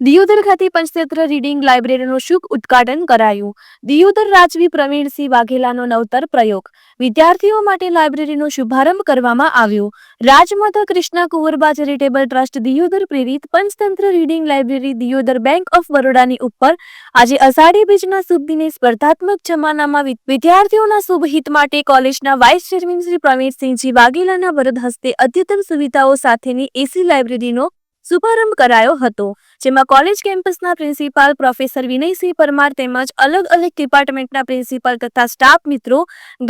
દિયોદર ખાતે પંચતંત્ર રીડિંગ લાઇબ્રેરીનું શુભ ઉદ્ઘાટન કરાયું. દિયોદર રાજવી પ્રવીણસિંહ વાઘેલાનો નવતર પ્રયોગ. વિદ્યાર્થીઓ માટે લાઇબ્રેરીનો શુભારંભ કરવામાં આવ્યો. રાજમાતા કૃષ્ણા કુંવરબા ચેરિટેબલ ટ્રસ્ટ દિયોદર પ્રેરિત Panchatantra reading library Diyodar bank of બરોડાની ઉપર આજે અષાઢી બીજના શુભ દિને સ્પર્ધાત્મક જમાનામાં વિદ્યાર્થીઓના શુભ હિત માટે કોલેજના વાઇસ ચેરમેન શ્રી પ્રવીણસિંહજી વાઘેલાના વરદ હસ્તે અદ્યતન સુવિધાઓ સાથેની એસી લાઇબ્રેરીનો શુભારંભ કરાયો હતો, જેમાં કોલેજ કેમ્પસના પ્રિન્સિપાલ પ્રોફેસર વિનયસિંહ પરમાર તેમજ અલગ અલગ ડિપાર્ટમેન્ટના પ્રિન્સિપાલ તથા સ્ટાફ મિત્રો,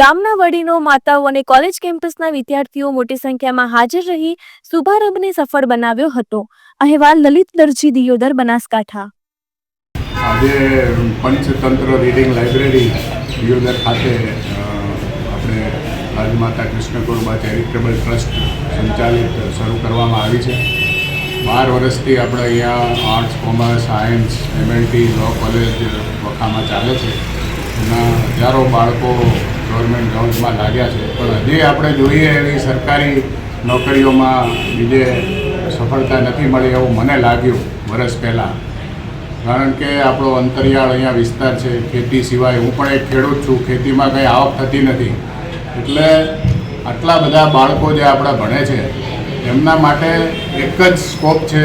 ગામના વડીલો, માતાઓ અને કોલેજ કેમ્પસના વિદ્યાર્થીઓ મોટી સંખ્યામાં હાજર રહી શુભારંભને સફળ બનાવ્યો હતો. અહેવાલ લલિત દરજી, દિયોદર બનાસકાંઠા. આજે પંચતંત્ર રીડિંગ લાઇબ્રેરી દિયોદર ખાતે આપણે રાજમાતા કૃષ્ણકુરબા ચેરિટેબલ ટ્રસ્ટ સંચાલિત શરૂ કરવામાં આવી છે. બાર વર્ષથી આપણે અહીંયા arts commerce science MLT law college વખામાં ચાલે છે. એના હજારો બાળકો ગવર્મેન્ટ જોબ્સમાં લાગ્યા છે. પણ હજી આપણે જોઈએ એવી સરકારી નોકરીઓમાં બીજે સફળતા નથી મળી એવું મને લાગ્યું વર્ષ પહેલાં. કારણ કે આપણો અંતરિયાળ અહીંયા વિસ્તાર છે. ખેતી સિવાય હું પણ એક ખેડૂત છું. ખેતીમાં કંઈ આવક થતી નથી. એટલે આટલા બધા બાળકો જે આપણા ભણે છે એમના માટે એક જ સ્કોપ છે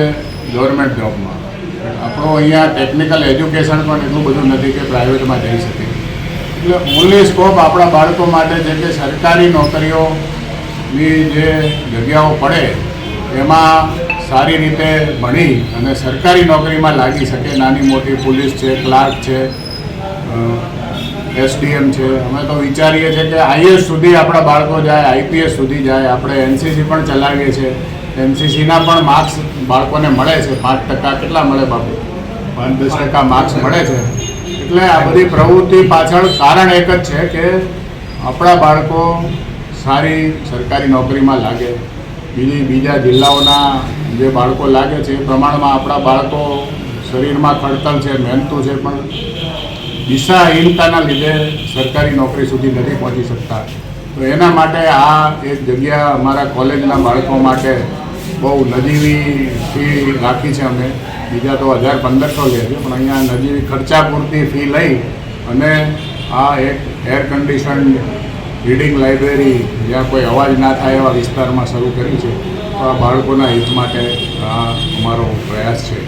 ગવર્મેન્ટ જોબમાં આપણો અહીંયા ટેકનિકલ એજ્યુકેશન પણ એટલું બધું નથી કે પ્રાઇવેટમાં જઈ શકે. એટલે ઓનલી સ્કોપ આપણા બાળકો માટે જે કે સરકારી નોકરીઓની જે જગ્યાઓ પડે, એમાં સારી રીતે ભણી અને સરકારી નોકરીમાં લાગી શકે. નાની મોટી પોલીસ છે, ક્લાર્ક છે એસડીએમ છે. અમે તો વિચારીએ છીએ કે આઈએસ સુધી આપણા બાળકો જાય, આઈપીએસ સુધી જાય. આપણે એનસીસી પણ ચલાવીએ છીએ. એનસીસીના પણ માર્ક્સ બાળકોને મળે છે. પાંચ ટકા કેટલા મળે બાપુ? પાંચ દસ ટકા માર્ક્સ મળે છે. એટલે આ બધી પ્રવૃત્તિ પાછળ કારણ એક જ છે કે આપણા બાળકો સારી સરકારી નોકરીમાં લાગે. બીજી, બીજા જિલ્લાઓના જે બાળકો લાગે છે, એ પ્રમાણમાં આપણા બાળકો શરીરમાં ખડતલ છે, મહેનતું છે પણ દિશાહીનતાના લીધે સરકારી નોકરી સુધી નથી પહોંચી શકતા. તો એના માટે આ એક જગ્યા અમારા કોલેજના બાળકો માટે બહુ નજીવી ફી રાખી છે અમે. બીજા તો હજાર પંદરસો લે છે, પણ અહીંયા નજીવી ખર્ચા પૂરતી ફી લઈ અને આ એક એર કન્ડિશન રીડિંગ લાઇબ્રેરી જ્યાં કોઈ અવાજ ના થાય એવા વિસ્તારમાં શરૂ કરી છે. તો આ બાળકોના હિત માટે આ અમારો પ્રયાસ છે.